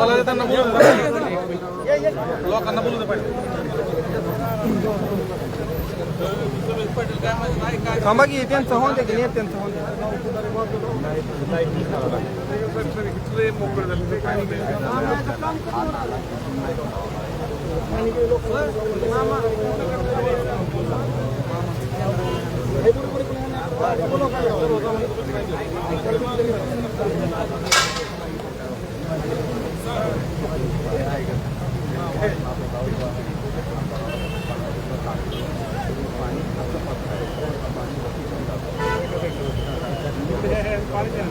आहे लोकांना बोलू दे पाहिजे. थांबा की त्यांचं होऊन दे की नाही त्यांचं होऊन दे. मोकळं झालं ते काय नाही. नाही, नाही, आपलं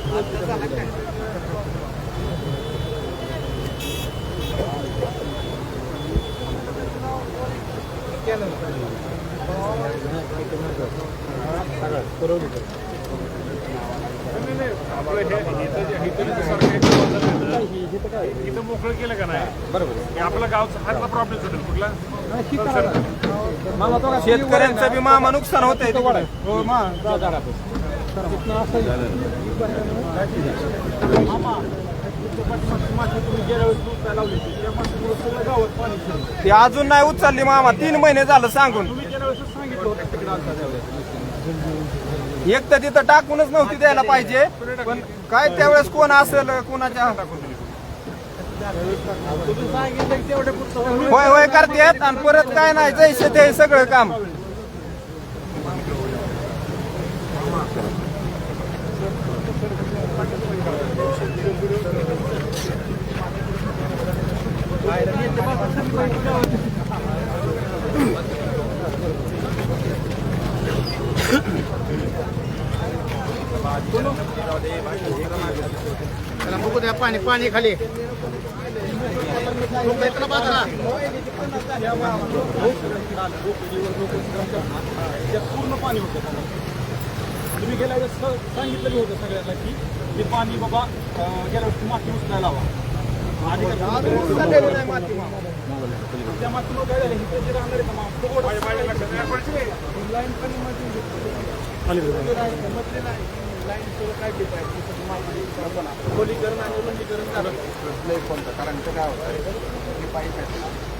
हे- इथं मोकळं केलं का नाही बरोबर आपला गावचा हातला प्रॉब्लेम सुटेल कुठला शेतकऱ्यांचं बी मामा नुकसान होत आहे हो मा ते अजून नाही उचलली मामा तीन महिने झालं सांगून. एक तर तिथं टाकूनच नव्हती द्यायला पाहिजे पण काय त्यावेळेस कोण असेल कोणाच्या होय होय करतेत आणि परत काय नाही जैसे ते सगळं काम. त्याला बघू द्या पाणी पाणी खाली. पूर्ण पाणी होतं तुम्ही गेल्या वेळेस स- सांगितलं होतं सगळ्यांना की हे पाणी बाबा गेल्या वेळेस माती उचलायला हवा खोलीकरण आणि उलंडीकरण झालं लय कोणतं कारण ते काय होतं हे पाईप आहेत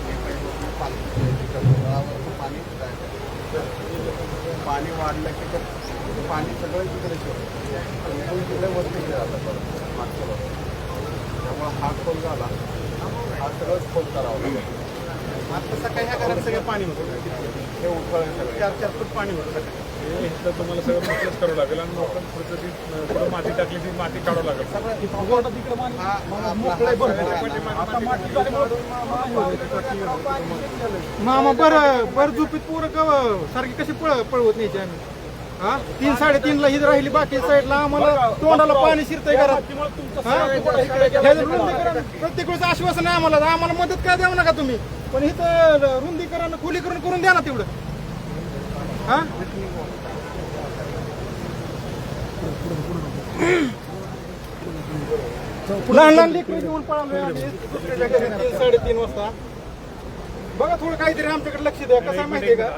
हे पाईप पाणी पाणी पाणी वाढलं की तर पाणी सगळं तिकडे शिरतं. तिकडे वरती गेलं जातं परत मागच्या बाजूला. त्यामुळे हा खोल झाला. हा सगळंच खोल करावा लागेल. आता सकाळी ह्या घरात सगळं पाणी होतं. हे सगळं. चार चार फूट पाणी होतं सकाळी तुम्हाला सगळं करावं लागेल आणि मोकळं पुढचं ती पुढं माती टाकली ती माती काढावं लागेल. मामा बरं बरं झोपीत पोरं का सारखी कशी पळ पळवत न्यायची आम्ही? हा? तीन साडेतीन ला ही राहिली बाकी साईडला आम्हाला तोंडाला पाणी शिरतंय घरात. प्रत्येक वेळेस आश्वासन आहे आम्हाला. आम्हाला मदत काय देऊ नका तुम्ही. पण इथं रुंदीकरण खोलीकरण करून द्या ना तेवढं. हा? लहान लहान लेकरं घेऊन तीन साडेतीन वाजता. बघा थोडं काहीतरी आमच्याकडे लक्ष द्या. कसं माहितीये का?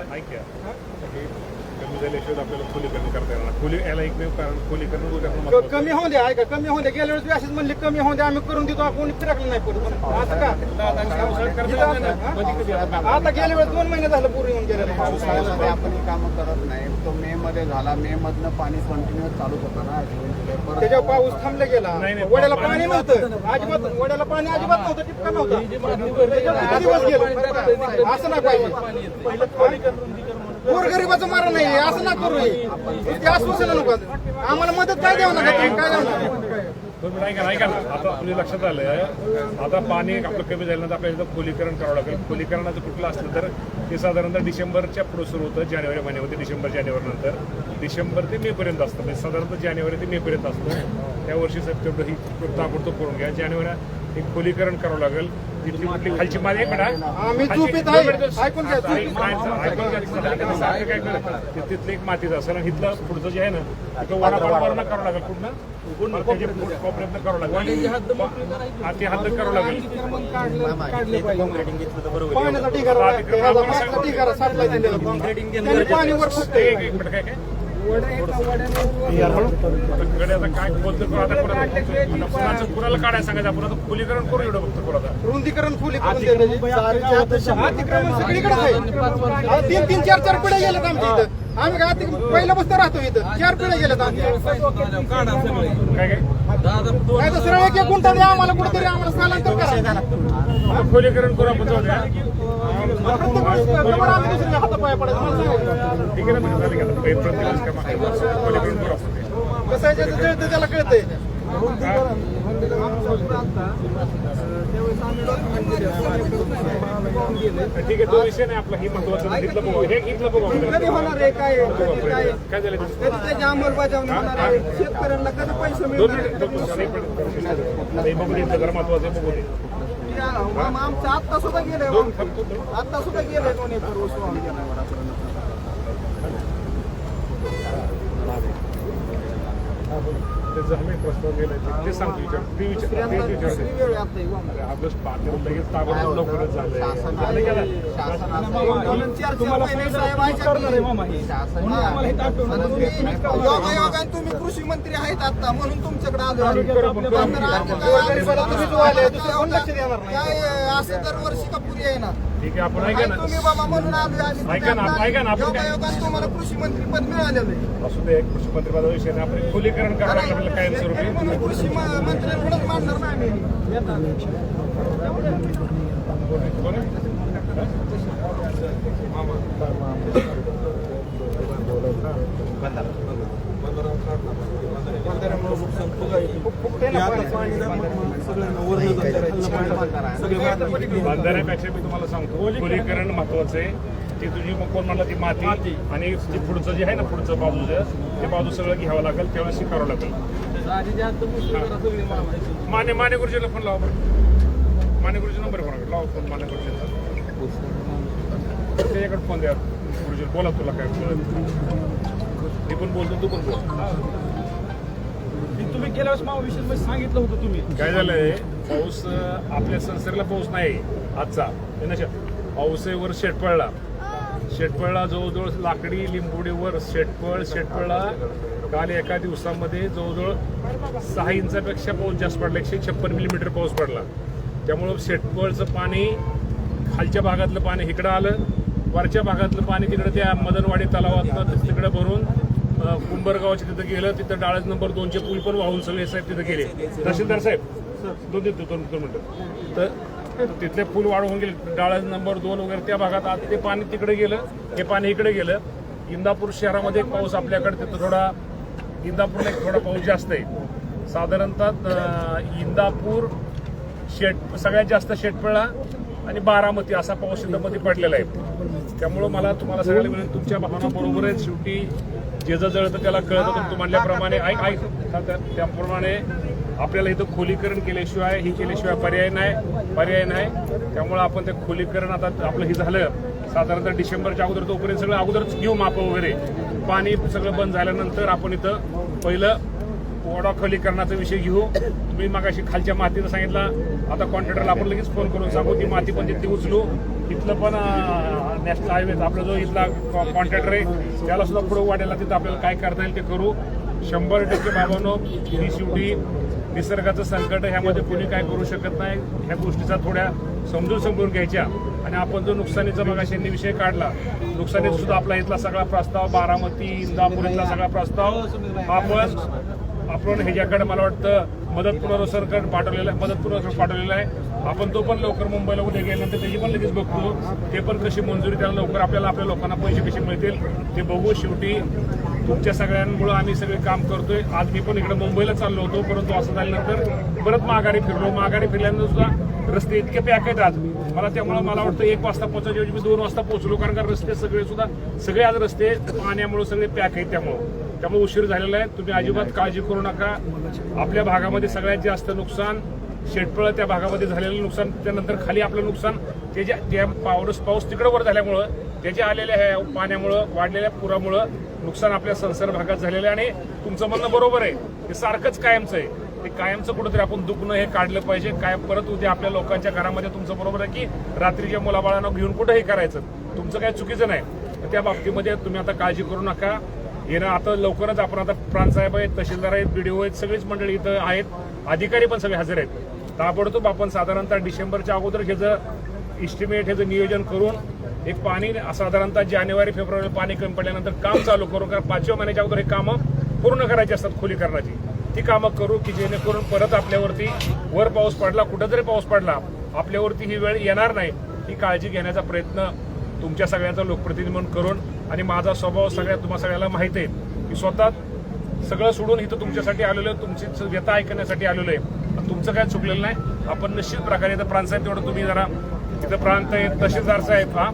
कमी कमी झाल्याशिवाय आपल्याला खोलीकरण करता येणार. नाही. खोली याला एकमेव कारण खोलीकरण उद्या आपण क- महत्त्वाचं कमी होऊन द्या ऐका कमी होऊन द्या. गेल्या वेळेस बी अशीच म्हणली कमी होऊन द्या आम्ही करून देतो आपण फिरकलं नाही आता का? आता गेल्या वेळेस दोन महिने झालं पूर्ण येऊन पावसाळ्यामध्ये आपण ही कामं करत नाही. तो मे मध्ये झाला. मे मधनं पाणी कंटिन्युअस चालूच होतं ना जून जुलै परत त्याच्यावर पाऊस थांबला गेला. नाही, नाही, वड्याला पाणी- नव्हतं. अजिबात वड्याला पाणी अजिबात नव्हतं टिपका नव्हता. त्याच्यावर किती दिवस गेलो? असं ना पाहिजे गोरगरिबाचं मारा नाही असं ना करू ते आश्वासन नको आम्हाला मदत काय द्यावं नका तुम्ही काय द्यावं आता म्हणजे लक्षात आलंय आता पाणी आपलं कमी झालं तर आपल्याला खोलीकरण करावं लागेल. खोलीकरणाचं कुठलं असलं तर ते साधारणतः डिसेंबरच्या पुढे सुरू होतं जानेवारी महिन्यामध्ये डिसेंबर जानेवारी नंतर. डिसेंबर ते मे पर्यंत असतं. म्हणजे साधारणतः जानेवारी ते मे पर्यंत असतं. त्या वर्षी सप्टेंबर ही ताबडतोब करून घ्या. जानेवारी एक खोलीकरण करावं लागेल. कुठली खालची खालची- चुकीत आहे. ऐकून तिथलं एक मातीचं असेल आणि इथलं पुढचं जे आहे ना तिथं वडापाववरनं करावं लागेल कुठनं कोपऱ्यातनं करावं लागेल. ते करावं लागेल. ढिगारा कडे आता काय बोलतो आता कुणाचं कुणाला काढायला सांगायचं आपण आता खोलीकरण करू एवढं फक्त रुंदीकरण खोली. अतिक्रमण आहे तीन तीन चार चार पिढ्या गेल्यात आमच्या इथं. आम्ही काय पहिल्या बसता राहतो इथं. चार पिढ्या गेल्यात आमच्या. काय काय? नाही तर सरळ एक एक गुंठा द्या आम्हाला कुठेतरी आम्हाला स्थलांतर करा आता खोलीकरण करू आपण जाऊ द्या प्रत्येक वेळेस जवळ आम्ही दुसऱ्या हातापाया पडायचं मला सांगायचं. ठीक आहे ना म्हणजे झालं की आता प्रत्येक दिवस काय मागं खोलीकरण करू आपण ते. कसं आहे ज्याचं जळतं त्याला कळतंय ठीक आहे तो विषय नाही आपला ही महत्वाचं नाही. इथलं बघू हे इथलं बघू आपण. कधी होणार आहे काय कधी काय काय झालं ते? कधी त्याची अंमलबजावणी होणार आहे शेतकऱ्यांना कधी पैसे मिळणार मिनिट दोन मिनिट. नाही, पण- हे बघू दे इथलं जरा महत्वाचं आहे, बघू दे आमचं आत्ता सुद्धा दोन दोन. आत्ता सुद्धा गेलंय दोन एकर ऊस वाहून गेलाय ते झालंय प्रस्ताव गेलाय ते- सांगतो विचार ते विचार ऑगस्ट पाच लगेच ताबडतोब लवकरच झालं गेलं. योगायोगाने तुम्ही कृषी मंत्री आहेत आता म्हणून तुमच्याकडे आलो आम्ही. आम्ही. असं दरवर्षी का पुरी आहे? ना ठीक आहे आपण ऐका ना. तुम्ही बाबा म्हणून ऐका ना, ऐका ना, आपण तुम्हाला कृषी मंत्री पद मिळालेलं असू दे कृषी मंत्रिपदाचा विषय नाही आपण खोलीकरण करावं लागेल आपल्याला कायमस्वरूपी म्हणून कृषी म- मांडणार आम्ही तुम्हाला सांगतो खोलीकरण महत्वाचं आहे. ती तुझी मग कोण म्हणलं ती माती? आणि पुढचं जे आहे ना पुढचं बाजूचं ते बाजू सगळं घ्यावं लागेल त्यावेळेस करावं लागेल. माने माने गुरुजीला फोन लावा माने गुरुजी नंबर कोणाकडे? लावा फोन माने गुरुजीचा. त्याच्याकडे फोन द्या. गुरुजी बोला तुला काय मी पण बोलतो तू पण बोल. तुम्ही गेल्या वेळेस मावा विषय सांगितलं होतं तुम्ही. काय झालंय? पाऊस आपल्या संसर्गला पाऊस नाही. आजचा. हे ना शे- पाऊस आहे वर शेटपळला. शेटपळला जवळजवळ लाकडी लिंबोडीवर शेटपळ शेटपळला काल एका दिवसामध्ये जवळजवळ सहा इंचापेक्षा पाऊस जास्त पडला एकशे छप्पन मिलीमीटर पाऊस पडला. त्यामुळं शेतवळचं पाणी खालच्या भागातलं पाणी इकडं आलं वरच्या भागातलं पाणी तिकडं त्या मदनवाडी तलावातनं तिकडं भरून कुंभरगावच्या तिथं गेलं तिथं डाळज नंबर दोनचे पूल पण वाहून सगळे साहेब तिथं गेले. तहसीलदार साहेब दोन दोन दोन दोन मिनटं. तर तिथले पूल वाढवून गेले डाळज नंबर दोन वगैरे त्या भागात आज ते पाणी तिकडे गेलं हे पाणी इकडे गेलं. इंदापूर शहरामध्ये पाऊस आपल्याकडे तिथं थोडा इंदापूरला एक थोडा पाऊस जास्त आहे. साधारणतः इंदापूर शेट सगळ्यात जास्त शेटपळा आणि बारामती असा पाऊस इथं मध्ये पडलेला आहे. त्यामुळं मला तुम्हाला सगळ्याला मिळून तुमच्या भावना बरोबर आहेत शेवटी जे जळतं त्याला कळतं पण तू म्हणल्याप्रमाणे ऐक ऐक. त्या- त्याप्रमाणे आपल्याला इथं खोलीकरण केल्याशिवाय ही केल्याशिवाय पर्याय नाही पर्याय नाही. त्यामुळं आपण ते खोलीकरण आता आपलं हे झालं. साधारणतः डिसेंबरच्या अगोदर तोपर्यंत सगळं अगोदरच घेऊ माप वगैरे. पाणी सगळं बंद झाल्यानंतर आपण इथं पहिलं वॉडा खोलीकरणाचा विषय घेऊ. तुम्ही मागाशी खालच्या मातीचं सांगितलं. आता कॉन्ट्रॅक्टरला आपण लगेच फोन करून सांगू. ती माती पण तिथे उचलू. इथलं पण नॅशनल हायवे आपला जो इथला कॉन्ट्रॅक्टर आहे त्याला सुद्धा पुढे वाढायला तिथं आपल्याला काय करता येईल ते करू. शंभर टक्के बाबांनो ही शेवटी निसर्गाचं संकट ह्यामध्ये कोणी काय करू शकत नाही ह्या गोष्टीचा थोड्या समजून समजून घ्यायच्या. आणि आपण जो नुकसानीचा मगाशी विषय काढला नुकसानीचा सुद्धा आपला इथला सगळा प्रस्ताव बारामती इंदापूर इथला सगळा प्रस्ताव आपण आपण ह्याच्याकडे मला वाटतं मदत पुनर्वसनकडे पाठवलेला आहे मदत पुनर्वसन पाठवलेला आहे. आपण तो पण लवकर मुंबईला उद्या गेल्यानंतर त्याची पण लगेच बघतो. ते पण कशी मंजुरी त्याला लवकर आपल्याला आपल्या लोकांना पैसे कसे मिळतील ते बघू शेवटी. तुमच्या सगळ्यांमुळं आम्ही सगळे काम करतोय. आज मी पण इकडे मुंबईला चाललो होतो परंतु असं झाल्यानंतर परत माघारी फिरलो. माघारी फिरल्यानंतर सुद्धा रस्ते इतके पॅक आहेत आज. मला त्यामुळे मला वाटतं एक वाजता पोहोचायच्या ऐवजी मी दोन वाजता पोहोचलो कारण का रस्ते सगळे सुद्धा सगळे आज रस्ते पाण्यामुळे सगळे पॅक आहेत त्यामुळे. त्यामुळे उशीर झालेला आहे. तुम्ही अजिबात काळजी करू नका. आपल्या भागामध्ये सगळ्यात जास्त नुकसान शेटपळ त्या भागामध्ये झालेलं नुकसान त्यानंतर खाली आपलं नुकसान त्याच्या त्या पाऊस पाऊस तिकडं वर झाल्यामुळं त्याच्या आलेल्या ह्या पाण्यामुळं वाढलेल्या पुरामुळं नुकसान आपल्या संसार भागात झालेलं आहे आणि तुमचं म्हणणं बरोबर आहे. हे सारखंच कायमचं आहे. ते कायमचं कुठंतरी आपण दुखणं हे काढलं पाहिजे. काय परत उद्या आपल्या लोकांच्या घरामध्ये तुमचं बरोबर आहे की रात्रीच्या मुलाबाळांना घेऊन कुठं हे करायचं? तुमचं काय चुकीचं नाही. त्या बाबतीमध्ये तुम्ही आता काळजी करू नका. येणं आता लवकरच आपण आता प्रांतसाहेब आहेत तहसीलदार आहेत बीडीओ आहेत सगळीच मंडळी इथं आहेत. अधिकारी पण सगळे हजर आहेत. ताबडतोब आपण साधारणतः डिसेंबरच्या अगोदर ह्याचं इस्टिमेट ह्याचं नियोजन करून एक पाणी साधारणतः जानेवारी फेब्रुवारी पाणी कमी पडल्यानंतर काम चालू करू कारण पाचव्या महिन्याच्या अगोदर हे कामं पूर्ण करायची असतात खोलीकरणाची ती कामं करू की जेणेकरून परत आपल्यावरती वर पाऊस पडला कुठं जरी पाऊस पडला आपल्यावरती ही वेळ येणार नाही ही काळजी घेण्याचा प्रयत्न तुमच्या सगळ्यांचा लोकप्रतिनिधी म्हणून करून आणि माझा स्वभाव सगळ्या तुम्हा सगळ्याला माहीत आहे की स्वतः सगळं सोडून इथं तुमच्यासाठी आलेलो आहे तुमची व्यथा ऐकण्यासाठी आलेलो आहे. तुमचं काय चुकलेलं नाही आपण निश्चित प्रकारे इथं प्रांत तेवढं तुम्ही जरा इथं प्रांत आहे तहसीलदार साहेब हा.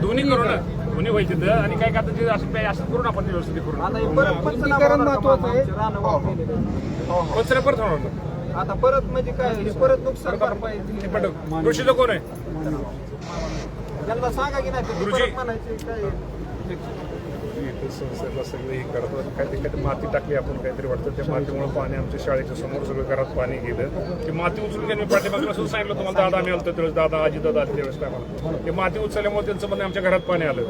दोन्ही करू ना. दोन्ही व्हायचे तर आणि काय करता ते असं असं करून आपण व्यवस्थित करून. आता हे परत पंचनामा महत्वाचं आहे परत होणार ना. आता परत म्हणजे काय? हे परत नुकसान भरपाई कृषीचं कोण आहे? त्यांना सांगा की नाही गुरुजी. म्हणायचे काय इथं संस्थेला सगळं हे करतात काय ते काहीतरी माती टाकली आपण काहीतरी वाटतं. त्या मातीमुळे पाणी आमच्या शाळेच्या समोर सगळं घरात पाणी गेलं. ते माती उचलून त्यांनी पाठीमागला सुद्धा सांगितलं तुम्हाला दादा आम्ही आलो त्यावेळेस. दादा आजी दादा त्यावेळेस काय ते माती उचलल्यामुळे त्यांचं म्हणणे आमच्या घरात पाणी आलं.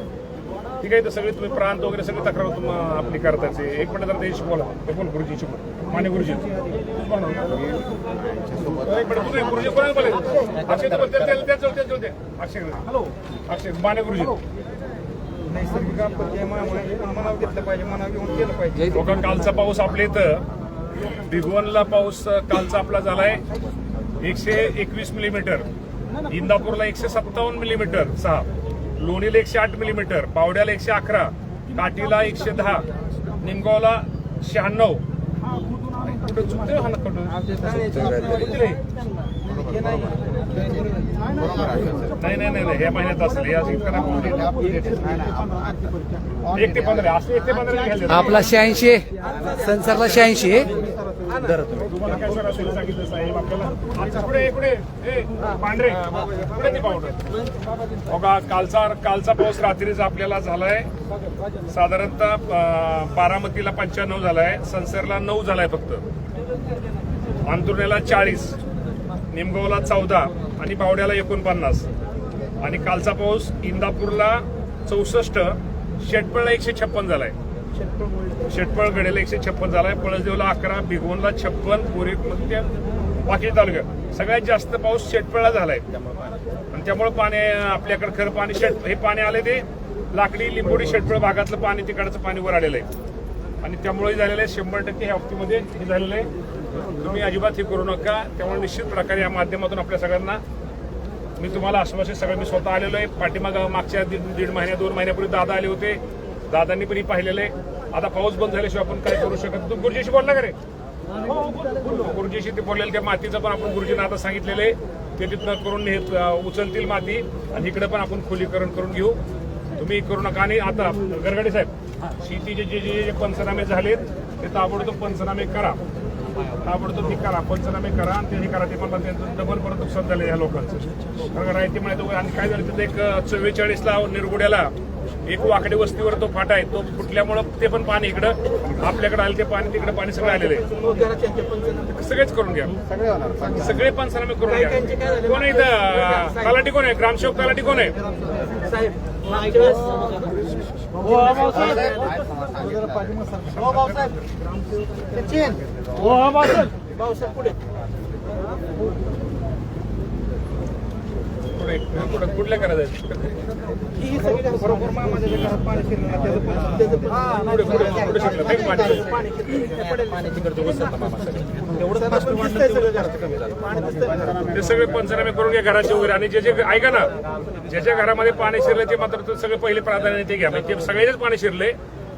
ठीक आहे तर सगळे तुम्ही प्रांत वगैरे सगळी तक्रार तुम्हाला आपली करतायचे एक मिनिट जरा ते शिकवला ते बोल गुरुजी शिकव माने गुरुजी. गुरुजी कोणाला बोलायचं? अक्षय अक्षय हॅलो अक्षय माने गुरुजी. नैसर्गिक आपत्ती आहे, मना- मनावर घेतलं पाहिजे मनावर घेऊन केलं पाहिजे. बघा कालचा पाऊस आपल्या इथं भिगवणला पाऊस कालचा आपला झालाय. एकशे एकवीस मिलीमीटर इंदापूरला एकशे सत्तावन्न मिलीमीटर सहा. लोणीला एकशे आठ मिलीमीटर पावड्याला एकशे अकरा काटीला एकशे दहा निमगावला शहाण्णव. कुठं हा? कुठले? नाही नाही नाही या महिन्यात असेल या नाही. एक ते पंधरा असं एक ते पंधरा आपला शहाऐंशी संसारला शहाऐंशी तुम्हाला काय सर असं सांगितलं साहेब आपल्याला? आजच्या पुढे पुढे ए, पांढरे पुढे ते पावडर. बघा कालचा कालचा पाऊस रात्रीचा आपल्याला झालाय. साधारणतः बारामतीला पंच्याण्णव झालाय संसरला नऊ झालाय फक्त. अंतुर्ण्याला चाळीस. निमगावला चौदा आणि बावड्याला एकोणपन्नास. आणि कालचा पाऊस इंदापूरला चौसष्ट शेटपळला एकशे छप्पन झालाय. शेटपळ गडेला एकशे छप्पन झालाय. पळसदेवला अकरा भिगवणला छप्पन बोरीमध्ये बाकी तालुक्यात. सगळ्यात जास्त पाऊस शेटपळला झालाय. आणि त्यामुळे पाणी आपल्याकडे खरं पाणी शेट हे पाणी आले ते लाकडी लिंबोडी शेटपळ भागातलं पाणी तिकडचं पाणी वर आलेलं आहे. आणि त्यामुळे झालेलं आहे शंभर टक्के ह्या बाबतीमध्ये हे झालेलं आहे. तुम्ही अजिबात हे करू नका. त्यामुळे निश्चित प्रकारे या माध्यमातून आपल्या सगळ्यांना मी तुम्हाला आश्वासित सगळं मी स्वतः आलेलो आहे. पाठीमाग मागच्या दीड दीड महिन्या दोन महिन्यापूर्वी दादा आले होते. दादांनी पण हे पाहिलेलं आहे. आता पाऊस बंद झाल्याशिवाय आपण काय करू शकत तू गुरुजीशी बोलला का रे? हो, हो, गुरुजीशी ते बोललेलं त्या मातीचं पण आपण गुरुजींना आता सांगितलेलं आहे. ते तिथनं करून हे उचलतील माती आणि इकडे पण आपण खोलीकरण करून घेऊ. तुम्ही करू नका. आणि आता गरगडे साहेब शेतीचे जे जे जे पंचनामे झालेत ते ताबडतोब पंचनामे करा. ताबडतोब हे करा पंचनामे करा आणि ते हे करा. ते मला त्यांचं डबल परत नुकसान झालं ह्या लोकांचं. कारण राहते म्हणायचं आणि काय झालं तिथं एक चव्वेचाळीसला निरगुड्याला एक वाकडे वस्तीवर तो फाटा आहे. तो फुटल्यामुळं ते पण पाणी इकडं आपल्याकडे आलं ते पाणी तिकडे पाणी सगळं आलेलं आहे. सगळेच करून घ्या. सगळे पंचनामे करून घ्या. कोण आहे इथं? तलाठी कोण आहे? ग्रामसेवक तलाठी कोण आहे? भाऊसाहेब कुठल्या. ते सगळे पंचनामे करून घ्या घराचे वगैरे. आणि जे जे ऐका ना. ज्याच्या घरामध्ये पाणी शिरले ते मात्र ते सगळे पहिले प्राधान्य ते घ्या. म्हणजे ते सगळेच पाणी शिरले.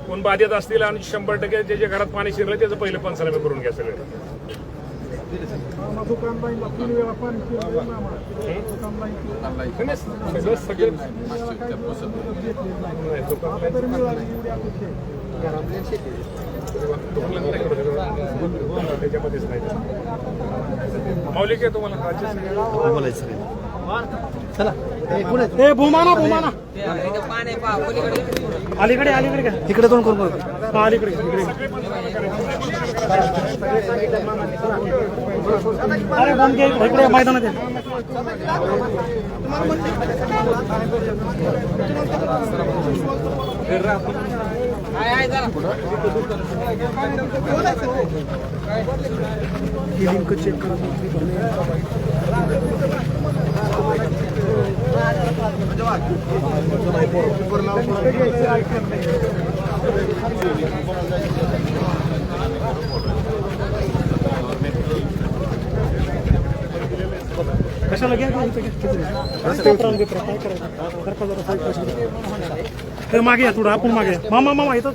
कोण बाधित असतील आणि शंभर टक्के जे जे घरात पाणी शिरले त्याचं पहिले पंचनामे करून घ्या सगळे. त्याच्यामध्येच नाही. मौलिक आहे तुम्हाला. राज्य बोलायचं ए भूमाना भूमाना. अलीकडे अलीकडे घ्या. तिकडे कोण कोण कोण? हा, अलीकडे इकडे. अरे घे इकडे मैदानात घ्या घ्या, इथं घ्या. पेपराला बिपरा, काय करायचं? सरका जरा side ला शिरा. ए, मागे या थोडं आपण मागे. मामा मामा इथं.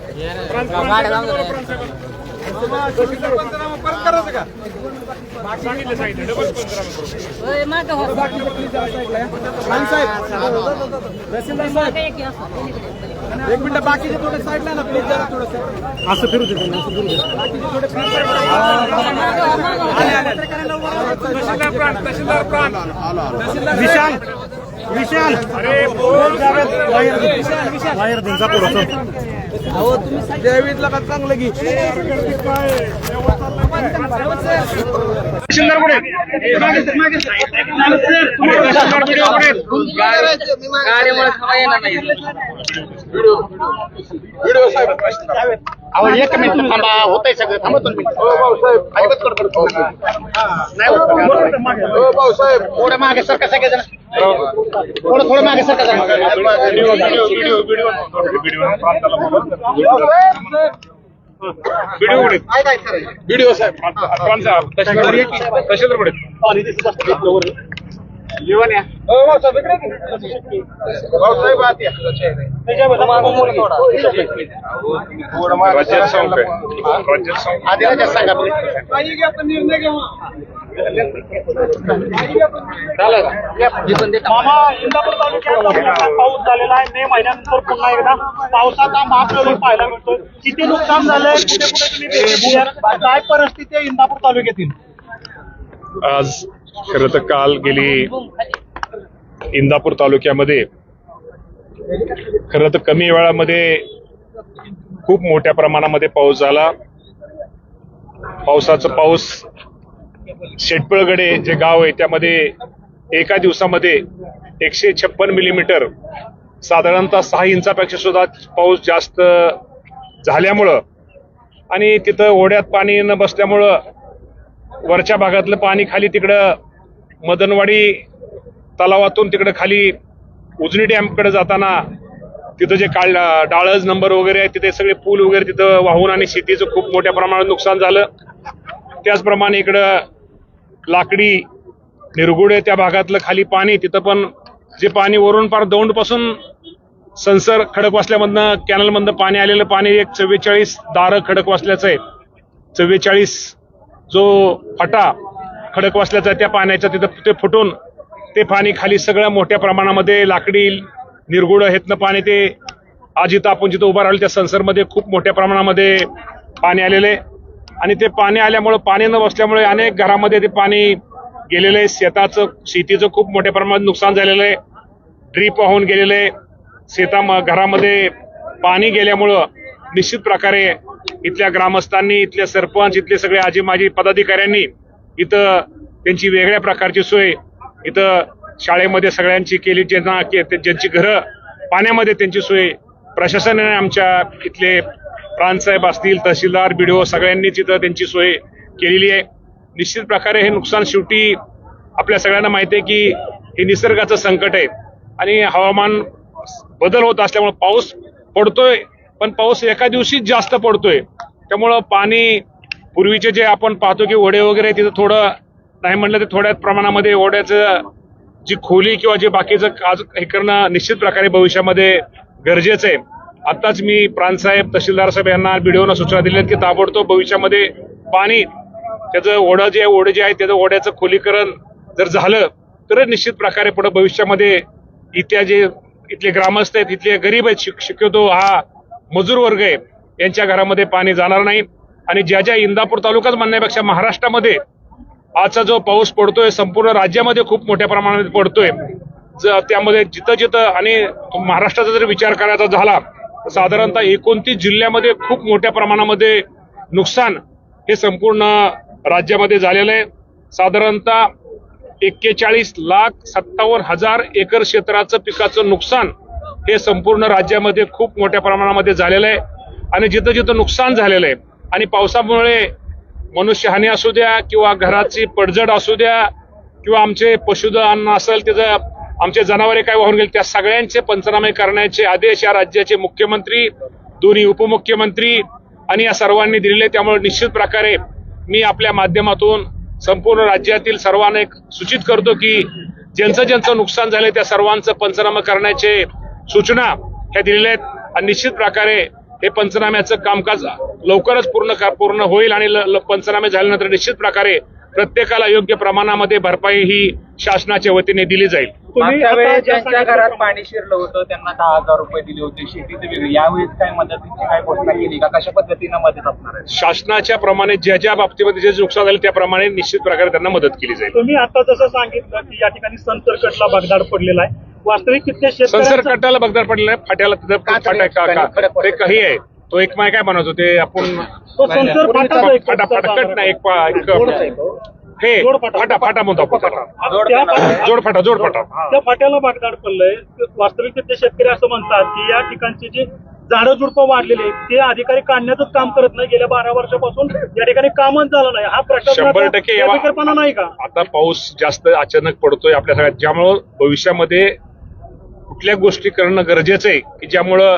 एक मिनिट बाकीचे थोडे साईडला ना प्लीज जरा थोडं असं फिरू दे असं फिरू दे तहसीलदार प्रांत तहसीलदार प्रांत विशाल विशाल! अरे बोल वायर दे. वायर दे जा पुढं चल. जयवीतला का चांगलं की? कुठे तहसीलदार व्हिडिओ कुठे व्हिडिओ साहेब अहो एक मिनिट थांबा होतंय सगळं थांबा दोन मिनिट अजिबात कडकड करू नका. नाही? हो भाऊसाहेब थोडं मागे सरका सगळेजण थोडं थोडं मागे सरका जरा. व्हिडिओ साहेब तहसीलदार कुठे जीवन या. भाऊसाहेब आत या. आधी सांगा निर्णय. मामा इंदापूर तालुक्यात अक्षरशः पाऊस झालेला आहे. मे महिन्यानंतर पुन्हा एकदा पावसाचा महाप्रयोग पाहायला मिळतोय. किती नुकसान झालंय? कुठे कुठे तुम्ही? काय परिस्थिती आहे इंदापूर तालुक्यातील? आज खरं तर काल गेली इंदापूर तालुक्यामध्ये. खरं तर कमी वेळामध्ये खूप मोठ्या प्रमाणामध्ये पाऊस झाला. पावसाचा पाऊस शेटपळगडे जे गाव आहे त्यामध्ये एका दिवसामध्ये एकशे छप्पन मिलीमीटर साधारणतः सहा इंचापेक्षा सुद्धा पाऊस जास्त झाल्यामुळं आणि तिथं ओढ्यात पाणी न बसल्यामुळं वरच्या भागातलं पाणी खाली तिकडं मदनवाडी तलावातून तिकडं खाली उजनी डॅमकडे जाताना तिथं जे काळ डाळज नंबर वगैरे आहे तिथे सगळे पूल वगैरे तिथं वाहून आणि शेतीचं खूप मोठ्या प्रमाणात नुकसान झालं. त्याचप्रमाणे इकडं लाकडी निरगुडे त्या भागातलं खाली पाणी तिथं पण जे पाणी वरून पार दौंडपासून संसर खडकवासल्यामधनं कॅनलमधनं पाणी आलेलं पाणी एक चव्वेचाळीस दारं खडकवासल्याचं आहे. चव्वेचाळीस जो फटा खडकवासल्याचा आहे, त्या पाण्याच्या तिथं ते फुटून ते पाणी खाली सगळं मोठ्या प्रमाणामध्ये लाकडी निरगुड हेतनं पाणी ते आज इथं आपण जिथं उभं राहिलो त्या संसरमध्ये खूप मोठ्या प्रमाणामध्ये पाणी आलेलं आहे. आणि ते पाणी आल्यामुळं पाणी न बसल्यामुळे अनेक घरामध्ये ते पाणी गेलेलं आहे. शेताचं शेतीचं खूप मोठ्या प्रमाणात नुकसान झालेलं आहे. ड्रीप वाहून गेलेलं आहे. शेता घरामध्ये पाणी गेल्यामुळं निश्चित प्रकारे इथल्या ग्रामस्थांनी इथले सरपंच इथले सगळे आजी माजी पदाधिकाऱ्यांनी इथं त्यांची वेगळ्या प्रकारची सोय इथं शाळेमध्ये सगळ्यांची केली ज्यांना के- ज्यांची घरं पाण्यामध्ये त्यांची सोय प्रशासनाने आमच्या इथले प्रांतसाहेब असतील तहसीलदार बीडीओ सगळ्यांनीच इथं त्यांची सोय केलेली आहे. निश्चित प्रकारे हे नुकसान शेवटी आपल्या सगळ्यांना माहिती आहे की हे निसर्गाचं संकट आहे आणि हवामान बदल होत असल्यामुळे पाऊस पडतोय. पण पाऊस एका दिवशीच जास्त पडतोय. त्यामुळं पाणी पूर्वीचे जे आपण पाहतो की ओढे वगैरे तिथं थोडं नाही म्हणलं तर थोड्या प्रमाणामध्ये ओढ्याचं जी खोली किंवा जे बाकीचं काज हे करणं निश्चित प्रकारे भविष्यामध्ये गरजेचं आहे. आताच मी प्रांतसाहेब तहसीलदार साहेब यांना बीडीओना सूचना दिल्या आहेत की ताबडतोब भविष्यामध्ये पाणी त्याचं ओढं जे आहे ओढे जे आहे त्याचं ओढ्याचं खोलीकरण जर झालं तर निश्चित प्रकारे पुढे भविष्यामध्ये इथल्या जे इथले ग्रामस्थ आहेत इथले गरीब आहेत शिक- शक्यतो हा मजूर वर्ग आहे. यांच्या घरामध्ये पाणी जाणार नाही. आणि ज्या ज्या इंदापूर तालुकाच म्हणण्यापेक्षा महाराष्ट्रामध्ये आजचा जो पाऊस पडतोय संपूर्ण राज्यामध्ये खूप मोठ्या प्रमाणात पडतोय. त्यामध्ये जिथं जिथं आणि महाराष्ट्राचा जर विचार करायचा झाला तर साधारणतः एकोणतीस जिल्ह्यामध्ये खूप मोठ्या प्रमाणामध्ये नुकसान हे संपूर्ण राज्यामध्ये झालेलं आहे. साधारणतः एक्केचाळीस लाख सत्तावन्न हजार एकर क्षेत्राचं पिकाचं नुकसान हे संपूर्ण राज्यामध्ये खूप मोठ्या प्रमाणामध्ये झालेलं आहे. आणि जिथं जिथं नुकसान झालेलं आहे आणि पावसामुळे मनुष्यहानी असू द्या किंवा घराची पडझड असू द्या किंवा आमचे पशुधन असेल त्याचं आमचे जनावरे काय वाहून गेले त्या सगळ्यांचे पंचनामे करण्याचे आदेश या राज्याचे मुख्यमंत्री दोन्ही उपमुख्यमंत्री आणि या सर्वांनी दिलेले त्यामुळे निश्चित प्रकारे मी आपल्या माध्यमातून संपूर्ण राज्यातील सर्वांना एक सूचित करतो की ज्यांचं ज्यांचं नुकसान झालं त्या सर्वांचं पंचनामा करण्याचे सूचना ह्या दिलेल्या आहेत. आणि निश्चित प्रकारे हे पंचनाम्याचं कामकाज लवकरच पूर्ण का- पूर्ण होईल आणि ल- ल- पंचनामे झाल्यानंतर निश्चित प्रकारे प्रत्येकाला योग्य प्रमाणामध्ये भरपाई ही शासनाच्या वतीने दिली जाईल. मागच्या वेळेस ज्यांच्या घरात पाणी शिरलं होतं त्यांना दहा हजार रुपये दिले होते शेतीचे वेगळे. यावेळेस काय मदतीची काय घोषणा केली का? कशा पद्धतीनं मदत असणार आहे? शासनाच्या प्रमाणे ज्या ज्या बाबतीमध्ये जे नुकसान झाले त्याप्रमाणे निश्चित प्रकारे त्यांना मदत केली जाईल. तुम्ही आता जसं सांगितलं की या ठिकाणी संसर्कटला भगदाड पडलेला आहे. वास्तविक किती शेतकऱ्यांचं संसर्गटाला बगदार पडलेला आहे फाट्याला तिथं फाटा का- का- ते काही आहे. तो एक माय काय बनवतो? ते आपण. फाटा फाटकट नाही एक पा- एक- हे जोड फाटा. फाटा म्हणतो आपण त्याला. त्या फाट्या- फाट्याला बागदाड पडलंय. वास्तविक तिथले शेतकरी असं म्हणतात की या ठिकाणचे जे झाडं झुडपं वाढलेले आहेत, ते अधिकारी काढण्याचंच काम करत नाही. गेल्या बारा वर्षापासून या ठिकाणी कामच झालं नाही. हा शंभर टक्के या- नाही का? आता पाऊस जास्त अचानक पडतोय आपल्या सगळ्यात. ज्यामुळं भविष्यामध्ये कुठल्या गोष्टी करणं गरजेचं आहे की ज्यामुळं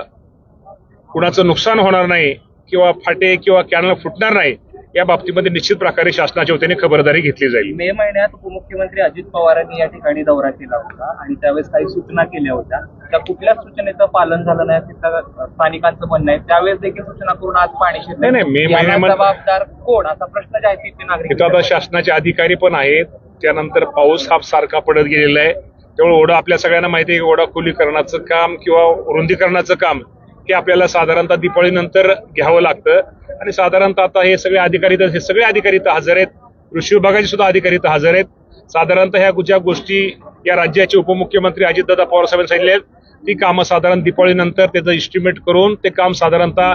कुणाचं नुकसान होणार नाही किंवा फाटे किंवा कॅनल फुटणार नाही या बाबतीमध्ये निश्चित प्रकारे शासनाच्या वतीने खबरदारी घेतली जाईल. मे महिन्यात उपमुख्यमंत्री अजित पवारांनी या ठिकाणी दौरा केला होता आणि त्यावेळेस काही सूचना केल्या होत्या. त्या कुठल्याच सूचनेचं पालन झालं नाही तिथं स्थानिकांचं म्हणणं आहे. त्यावेळेस देखील सूचना करून आज पाणी शिरलं. नाही, मे महिन्यामध्ये- जबाबदार कोण? असा प्रश्न जे आहे तिथे नागरिक आता शासनाचे अधिकारी पण आहेत. त्यानंतर पाऊस हा सारखा पडत गेलेला आहे. त्यामुळे ओढा आपल्या सगळ्यांना माहिती आहे की ओढा खोलीकरणाचं काम किंवा रुंदीकरणाचं काम हे आपल्याला साधारणतः दिपाळीनंतर घ्यावं लागतं. आणि साधारणतः आता हे सगळे अधिकारी इथं- हे सगळे अधिकारी इथं हजर आहेत. कृषी विभागाचे सुद्धा अधिकारी इथं हजर आहेत. साधारणतः ह्या ज्या गोष्टी या राज्याचे उपमुख्यमंत्री अजितदादा पवार साहेबांनी सांगितले आहेत ती कामं साधारण दिपाळीनंतर त्याचं इस्टिमेट करून ते काम साधारणतः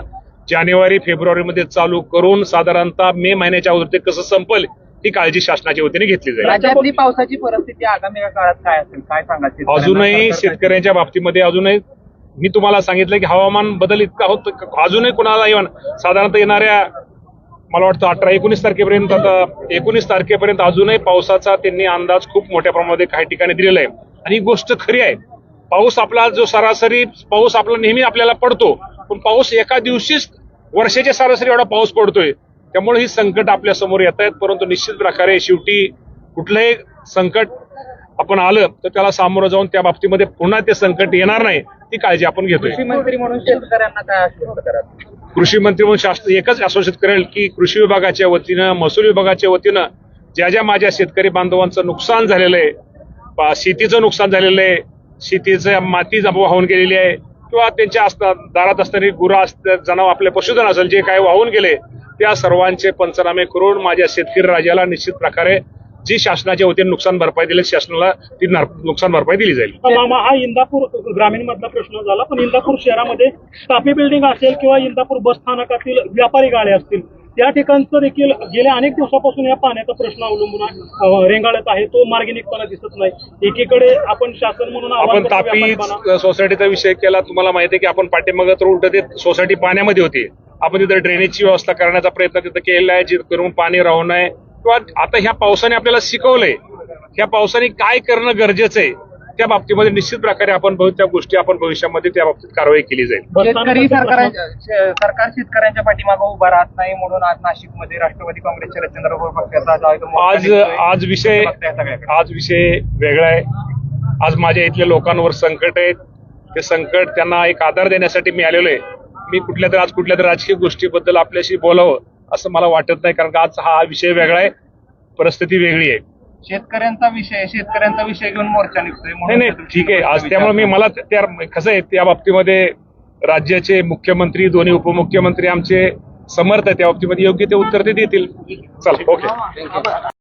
जानेवारी फेब्रुवारीमध्ये चालू करून साधारणतः मे महिन्याच्या अगोदर ते कसं संपल ही काळजी शासनाच्या वतीने घेतली जाईल. राज्यातली पावसाची परिस्थिती आगामी काळात काय असेल? काय सांगा शेतकऱ्यांना? अजूनही शेतकऱ्यांच्या बाबतीमध्ये अजूनही मी तुम्हाला सांगितलं की हवामान बदल इतका होत अजूनही कुणाला इव्हन साधारणतः येणाऱ्या मला वाटतं अठरा एकोणीस तारखेपर्यंत आता एकोणीस तारखेपर्यंत अजूनही पावसाचा त्यांनी अंदाज खूप मोठ्या प्रमाणामध्ये काही ठिकाणी दिलेला आहे. आणि ही गोष्ट खरी आहे पाऊस आपला जो सरासरी पाऊस आपला नेहमी आपल्याला पडतो पण पाऊस एका दिवशीच वर्षाच्या सरासरी एवढा पाऊस पडतोय. त्यामुळे ही संकट आपल्यासमोर येत आहेत परंतु निश्चित प्रकारे शेवटी कुठलंही संकट आपण आलं तर त्याला सामोरं जाऊन त्या बाबतीमध्ये पुन्हा ते संकट येणार नाही ती काळजी आपण घेतोय. कृषी मंत्री म्हणून शेतकऱ्यांना काय आश्वस्त कृषी मंत्री म्हणून शास्त्र एकच आश्वासित करेल की कृषी विभागाच्या वतीनं महसूल विभागाच्या वतीनं ज्या ज्या माझ्या शेतकरी बांधवांचं नुकसान झालेलं आहे शेतीचं नुकसान झालेलं आहे शेतीचं माती जमा वाहून गेलेली आहे किंवा त्यांच्या असता दारात असणारी गुरं असतात जनावर आपले पशुधन असेल जे काही वाहून गेले त्या सर्वांचे पंचनामे करून माझ्या शेतकरी राजाला निश्चित प्रकारे जी शासनाच्या वतीने नुकसान भरपाई दिली शासनाला ती नुकसान भरपाई दिली जाईल. मामा हा इंदापूर ग्रामीण मधला प्रश्न झाला पण इंदापूर शहरामध्ये टापी बिल्डिंग असेल किंवा इंदापूर बस स्थानकातील व्यापारी गाड्या असतील या ठिकाणचं देखील गेल्या अनेक दिवसापासून या पाण्याचा प्रश्न अवलंबून रेंगाळत आहे तो मार्गी निघताना दिसत नाही. एकीकडे आपण शासन म्हणून आपण तापी. सोसायटीचा विषय केला तुम्हाला माहिती आहे की आपण पाठीमागं तर उलट ते सोसायटी पाण्यामध्ये होती. आपण तिथं ड्रेनेजची व्यवस्था करण्याचा प्रयत्न तिथं केलेला आहे जेणेकरून पाणी राहू नये किंवा आता ह्या पावसाने आपल्याला शिकवलंय ह्या पावसाने काय करणं गरजेचं आहे त्या बाबतीमध्ये निश्चित प्रकारे आपण त्या गोष्टी आपण भविष्यामध्ये त्या बाबतीत कारवाई केली जाईल. सरकार शेतकऱ्यांच्या पाठीमागे उभा राहत नाही म्हणून आज नाशिकमध्ये राष्ट्रवादी काँग्रेसच्या रचंद्र पक्षाचा आज. आज विषय? आज विषय वेगळा आहे. आज माझ्या इथल्या लोकांवर संकट आहे. ते संकट त्यांना एक आधार देण्यासाठी मी आलेलो आहे. मी कुठल्या तरी आज कुठल्या तरी राजकीय गोष्टीबद्दल आपल्याशी बोलावं. असं मला वाटत नाही कारण का आज हा विषय वेगळा आहे परिस्थिती वेगळी आहे. शेतकऱ्यांचा विषय शेतकऱ्यांचा विषय घेऊन मोर्चा निघतोय नाही नाही ठीक आहे. आज त्यामुळे मी मला त्या कसं आहे त्या बाबतीमध्ये राज्याचे मुख्यमंत्री दोन्ही उपमुख्यमंत्री आमचे समर्थ आहे त्या बाबतीमध्ये योग्य ते उत्तर ते देतील. चल ओके.